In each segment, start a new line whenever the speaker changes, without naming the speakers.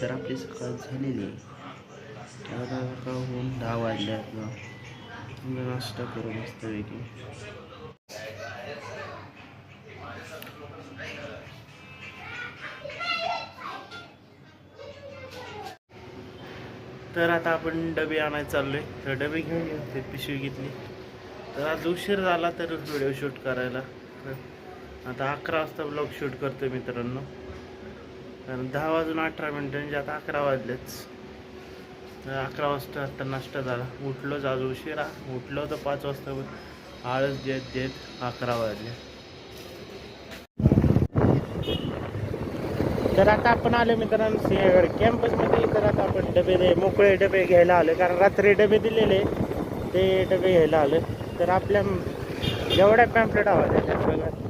तर आपली सकाळ झालेली आहे आता का होऊन दहा वाजले म्हणजे नाश्ता नाश्ता करू मस्तपैकी. तर आता आपण डबे आणायला चाललोय. तर डबे घेऊन येऊ ते पिशवी घेतली. तर आज उशीर झाला तर व्हिडिओ शूट करायला. आता अकरा वाजता ब्लॉग शूट करतोय मित्रांनो. कारण दहा वाजून अठरा मिनटं म्हणजे आता अकरा वाजलेच. तर अकरा वाजता आता नाश्ता झाला. उठलोच आज उशिरा. उठलो तर पाच वाजता आळस देत देत अकरा वाजले. तर आता आपण आलो मित्रांनो सिंहगड. कॅम्पसमध्ये तर आता आपण डबे मोकळे डबे घ्यायला आलो. कारण रात्री डबे दिलेले ते डबे घ्यायला आलो. तर आपल्या जेवढ्या पॅम्पलेट हवा त्या सगळ्या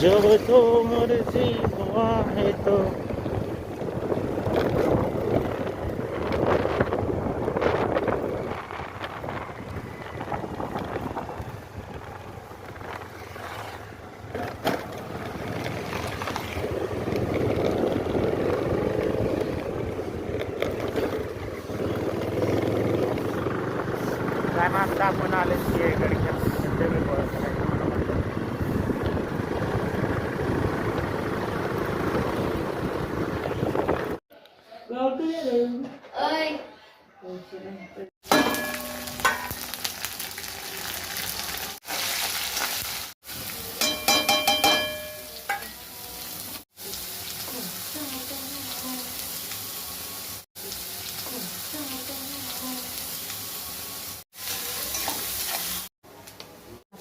जब तो मर्जी हुआ है तो. कारण आता आपण आले सिंहगड कॅम्पस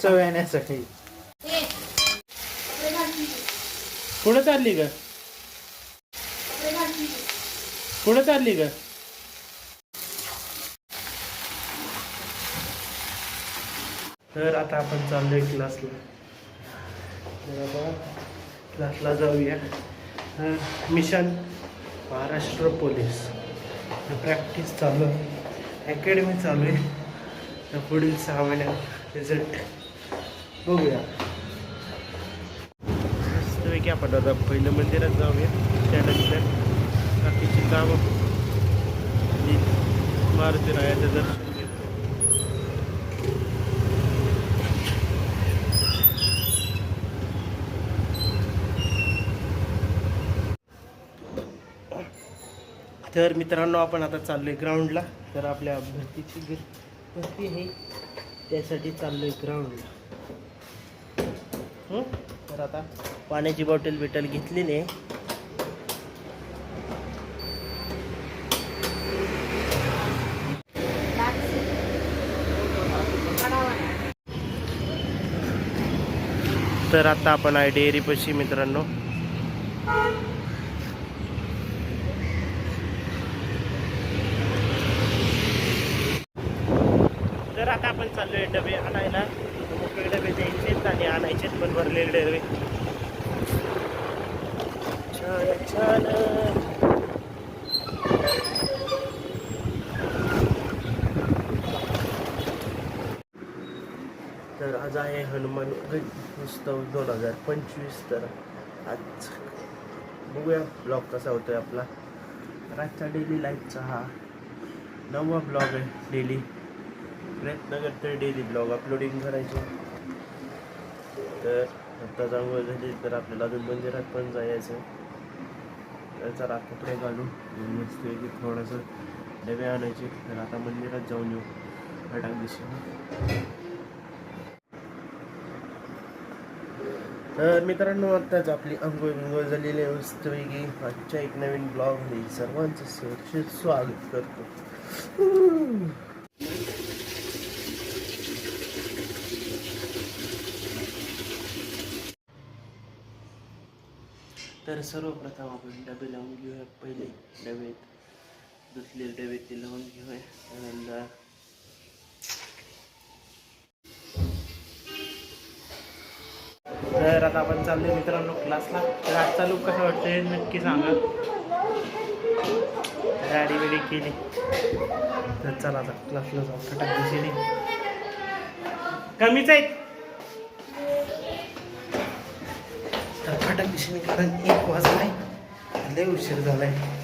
चव येण्यासाठी पुढे चालली ग? कुठं चालली ग? तर आता आपण चाललोय क्लासला तर आपण क्लासला जाऊया. तर मिशन महाराष्ट्र पोलीस. प्रॅक्टिस चालू आहे. अकॅडमी चालू आहे. तर पुढील सहा महिन्यात रिझल्ट बघूया. की आपण आता पहिलं मंदिरात जाऊया. त्यानंतर बाकीची कामं. मारुती रायाचं दर्शन. तर मित्रांनो आपण आता चाललोय ग्राउंडला तर आपल्या भरतीची भरती आहे. त्यासाठी चाललोय ग्राउंडला तर आता पाण्याची बॉटल बिटल घेतलेली आहे. तर आता आपण आहे डेअरीपाशी मित्रांनो. तर आता आपण चाललोय डबे आणायला. मोकळे डबे द्यायचेत आणि आणायचेत पण भरलेले डबे. छान छान. तर आज आहे हनुमान उत्सव दोन हजार पंचवीस. तर आज बघूया ब्लॉग कसा होतोय आपला. रातचा डेली लाईफचा हा नववा ब्लॉग आहे डेली प्रयत्न करतोय डेली ब्लॉग अपलोडिंग करायचे. तर आता जाऊ झाली तर आपल्याला अजून मंदिरात पण जायचं तर चला घालून मस्त की थोडंसं डबे आणायचे. तर आता मंदिरात जाऊन येऊ. फटाक दिशेने तर मित्रांनो आत्ताच आपली अंघोळ बिंघोळ झालेली आहे. आजच्या एक नवीन ब्लॉगमध्ये सर्वांचं सुरक्षित स्वागत करतो. तर सर्वप्रथम आपण डबे लावून घेऊया. पहिले डबे दुसरे डबे ते लावून घेऊया. त्यानंतर तर आता आपण चाललोय मित्रांनो क्लासला. तर आजचा लुक कसा वाटतोय? नक्की सांगा. गाडी बिडी केली. तर चला आता क्लासला जाऊ. फटाक कमीच आहेत. दिशेने कारण एक वाजला आहे लय उशीर झाला आहे